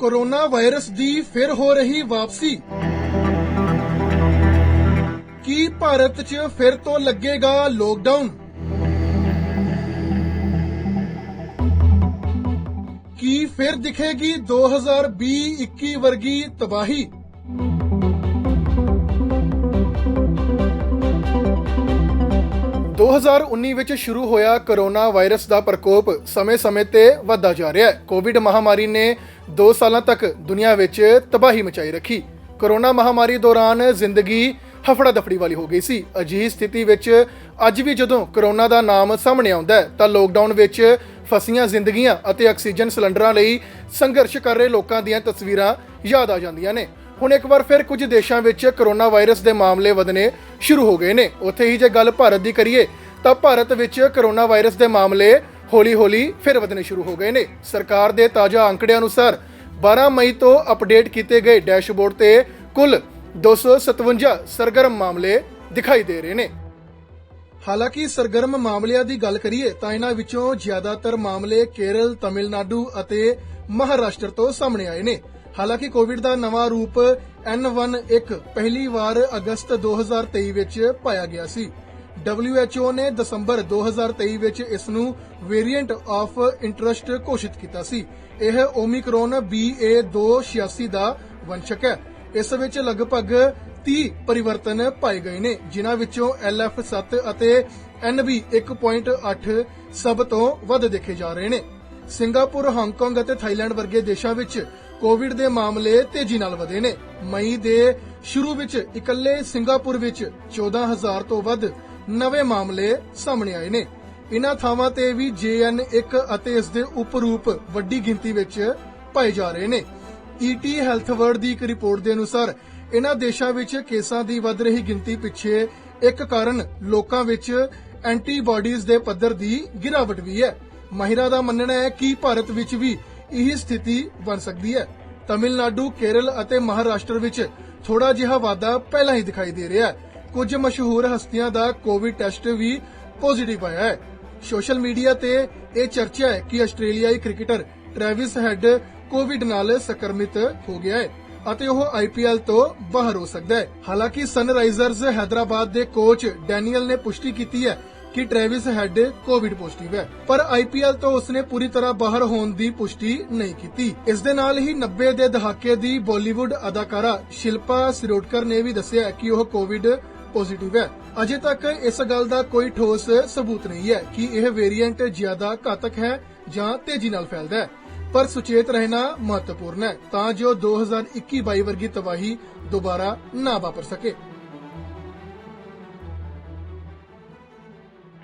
Corona virus ਦੀ ਫਿਰ ਹੋ ਰਹੀ ਵਾਪਸੀ। ਕੀ ਭਾਰਤ 'ਚ ਫਿਰ ਤੋਂ ਲੱਗੇਗਾ ਲੋਕਡਾਊਨ ਕੀ ਫਿਰ ਦਿਖੇਗੀ 2020-21 ਵਰਗੀ ਤਬਾਹੀ? 2019 ਵਿੱਚ ਸ਼ੁਰੂ ਹੋਇਆ ਕਰੋਨਾ ਵਾਇਰਸ ਦਾ ਪ੍ਰਕੋਪ ਸਮੇਂ-ਸਮੇਂ ਤੇ ਵਧਦਾ ਜਾ ਰਿਹਾ ਹੈ। ਕੋਵਿਡ ਮਹਾਮਾਰੀ ਨੇ 2 ਸਾਲਾਂ ਤੱਕ ਦੁਨੀਆ ਵਿੱਚ ਤਬਾਹੀ ਮਚਾਈ ਰੱਖੀ। ਕਰੋਨਾ ਮਹਾਮਾਰੀ ਦੌਰਾਨ ਜ਼ਿੰਦਗੀ ਹਫੜਾ ਦਫੜੀ ਵਾਲੀ ਹੋ ਗਈ ਸੀ। ਅਜਿਹੀ ਸਥਿਤੀ ਵਿੱਚ ਅੱਜ ਵੀ ਜਦੋਂ ਕਰੋਨਾ ਦਾ ਨਾਮ ਸਾਹਮਣੇ ਆਉਂਦਾ ਹੈ, ਤਾਂ ਲੋਕਡਾਊਨ ਵਿੱਚ ਫਸੀਆਂ ਜ਼ਿੰਦਗੀਆਂ ਅਤੇ ਆਕਸੀਜਨ ਸਿਲੰਡਰਾਂ ਲਈ ਸੰਘਰਸ਼ ਕਰ ਰਹੇ ਲੋਕਾਂ ਦੀਆਂ ਤਸਵੀਰਾਂ ਯਾਦ ਆ ਜਾਂਦੀਆਂ ਨੇ। ਹੁਣ ਇੱਕ ਵਾਰ ਫਿਰ ਕੁਝ ਦੇਸ਼ਾਂ ਵਿੱਚ ਕਰੋਨਾ ਵਾਇਰਸ ਦੇ ਮਾਮਲੇ ਵਧਨੇ ਸ਼ੁਰੂ ਹੋ ਗਏ ਨੇ। ਉੱਥੇ ਹੀ ਜੇ ਗੱਲ ਭਾਰਤ ਦੀ ਕਰੀਏ ਤਾਂ ਭਾਰਤ ਵਿੱਚ ਕਰੋਨਾ ਵਾਇਰਸ ਦੇ ਮਾਮਲੇ ਹੌਲੀ-ਹੌਲੀ ਫਿਰ ਵਧਨੇ ਸ਼ੁਰੂ ਹੋ ਗਏ ਨੇ। ਸਰਕਾਰ ਦੇ ਤਾਜ਼ਾ ਅੰਕੜਿਆਂ ਅਨੁਸਾਰ 12 ਮਈ ਤੋਂ ਅਪਡੇਟ ਕੀਤੇ ਗਏ ਡੈਸ਼ਬੋਰਡ ਤੇ ਕੁੱਲ 257 ਸਰਗਰਮ ਮਾਮਲੇ ਦਿਖਾਈ ਦੇ ਰਹੇ ਨੇ। ਹਾਲਾਂਕਿ ਸਰਗਰਮ ਮਾਮਲਿਆਂ ਦੀ ਗੱਲ ਕਰੀਏ ਤਾਂ ਇਹਨਾਂ ਵਿੱਚੋਂ ਜ਼ਿਆਦਾਤਰ ਮਾਮਲੇ ਕੇਰਲ, ਤਮਿਲਨਾਡੂ ਅਤੇ ਮਹਾਰਾਸ਼ਟਰ ਤੋਂ ਸਾਹਮਣੇ ਆਏ ਨੇ। ਹਾਲਾਂਕਿ ਕੋਵਿਡ ਦਾ ਨਵਾਂ ਰੂਪ N11 ਪਹਿਲੀ ਵਾਰ ਅਗਸਤ 2023 ਵਿੱਚ ਪਾਇਆ ਗਿਆ ਸੀ। WHO ਨੇ ਦਸੰਬਰ 2023 ਵਿੱਚ ਇਸ ਨੂੰ ਵੇਰੀਐਂਟ ਆਫ ਇੰਟਰਸਟ ਘੋਸ਼ਿਤ ਕੀਤਾ ਸੀ। ਇਹ ਓਮਿਕਰੋਨ BA286 ਦਾ ਵੰਸ਼ਕ ਹੈ। ਇਸ ਵਿੱਚ ਲਗਭਗ 30 ਪਰਿਵਰਤਨ ਪਾਏ ਗਏ ਨੇ ਜਿਨ੍ਹਾਂ ਵਿੱਚੋਂ LF7 ਅਤੇ NB 1.8 ਸਭ ਤੋਂ ਵੱਧ ਦੇਖੇ ਜਾ ਰਹੇ ਨੇ। ਸਿੰਗਾਪੁਰ, ਹਾਂਗਕਾਂਗ ਅਤੇ ਥਾਈਲੈਂਡ ਵਰਗੇ ਦੇਸ਼ਾਂ ਵਿੱਚ ਕੋਵਿਡ ਦੇ ਮਾਮਲੇ ਤੇਜ਼ੀ ਨਾਲ ਵਧੇ ਨੇ। ਮਈ ਦੇ ਸ਼ੁਰੂ ਵਿੱਚ ਇਕੱਲੇ ਸਿੰਗਾਪੁਰ ਵਿੱਚ 14000 ਤੋਂ ਵੱਧ ਨਵੇਂ ਮਾਮਲੇ ਸਾਹਮਣੇ ਆਏ ਨੇ। ਇਨ੍ਹਾਂ ਥਾਵਾਂ ਤੇ ਵੀ JN1 ਅਤੇ ਇਸ ਦੇ ਉਪਰੂਪ ਵੱਡੀ ਗਿਣਤੀ ਵਿੱਚ ਪਾਏ ਜਾ ਰਹੇ ਨੇ। ET ਹੈਲਥ ਵਰਡ ਦੀ ਇੱਕ ਰਿਪੋਰਟ ਦੇ ਅਨੁਸਾਰ ਇਨ੍ਹਾਂ ਦੇਸ਼ਾਂ ਵਿੱਚ ਕੇਸਾਂ ਦੀ ਵੱਧ ਰਹੀ ਗਿਣਤੀ ਪਿੱਛੇ ਇੱਕ ਕਾਰਨ ਲੋਕਾਂ ਵਿੱਚ ਐਂਟੀਬਾਡੀਜ਼ ਦੇ ਪੱਧਰ ਦੀ ਗਿਰਾਵਟ ਵੀ ਹੈ। ਮਹਿਰਾ ਦਾ ਮੰਨਣਾ ਹੈ ਕਿ ਭਾਰਤ ਵਿੱਚ ਵੀ ਇਹੀ ਸਥਿਤੀ ਬਣ ਸਕਦੀ ਹੈ। ਤਮਿਲਨਾਡੂ, ਕੇਰਲ ਅਤੇ ਮਹਾਰਾਸ਼ਟਰ ਵਿੱਚ ਥੋੜਾ ਜਿਹਾ ਵਾਧਾ ਪਹਿਲਾਂ ਹੀ ਦਿਖਾਈ ਦੇ ਰਿਹਾ ਹੈ। ਕੁਝ ਮਸ਼ਹੂਰ ਹਸਤੀਆਂ ਦਾ ਕੋਵਿਡ ਟੈਸਟ ਵੀ ਪੋਜ਼ਿਟਿਵ ਆਇਆ ਹੈ। ਸੋਸ਼ਲ ਮੀਡੀਆ ਤੇ ਇਹ ਚਰਚਾ ਹੈ ਕਿ ਆਸਟ੍ਰੇਲੀਆਈ ਕ੍ਰਿਕਟਰ ਟ੍ਰੈਵਿਸ ਹੈਡ ਕੋਵਿਡ ਨਾਲ ਸੰਕਰਮਿਤ ਹੋ ਗਿਆ ਹੈ ਅਤੇ ਉਹ ਆਈਪੀਐਲ ਤੋਂ ਬਾਹਰ ਹੋ ਸਕਦਾ ਹੈ। ਹਾਲਾਂਕਿ ਸਨਰਾਈਜ਼ਰਸ ਹੈਦਰਾਬਾਦ ਦੇ ਕੋਚ ਡੈਨੀਅਲ ਨੇ ਪੁਸ਼ਟੀ ਕੀਤੀ ਹੈ ਕਿ ਟ੍ਰੈਵਿਸ ਹੈਡ ਕੋਵਿਡ ਪੋਜ਼ਿਟਿਵ ਹੈ, ਪਰ ਆਈਪੀਐਲ ਤੋਂ ਉਸਨੇ ਪੂਰੀ ਤਰ੍ਹਾਂ ਬਾਹਰ ਹੋਣ ਦੀ ਪੁਸ਼ਟੀ ਨਹੀਂ ਕੀਤੀ। ਇਸ ਦੇ ਨਾਲ ਹੀ 90 ਦੇ ਦਹਾਕੇ ਦੀ ਬਾਲੀਵੁੱਡ ਅਦਾਕਾਰਾ ਸ਼ਿਲਪਾ ਸਿਰੋਡਕਰ ਨੇ ਵੀ ਦੱਸਿਆ ਕਿ ਉਹ ਕੋਵਿਡ ਪੋਜ਼ਿਟਿਵ ਹੈ। ਅਜੇ ਤੱਕ ਇਸ ਗੱਲ ਦਾ ਕੋਈ ਠੋਸ ਸਬੂਤ ਨਹੀਂ ਹੈ ਕਿ ਇਹ ਵੇਰੀਐਂਟ ਜ਼ਿਆਦਾ ਘਾਤਕ ਹੈ ਜਾਂ ਤੇਜ਼ੀ ਨਾਲ ਫੈਲਦਾ ਹੈ, ਪਰ ਸੁਚੇਤ ਰਹਿਣਾ ਮਹੱਤਵਪੂਰਨ ਹੈ ਤਾਂ ਜੋ 2021-22 ਵਰਗੀ ਤਬਾਹੀ ਦੁਬਾਰਾ ਨਾ ਵਾਪਰ ਸਕੇ।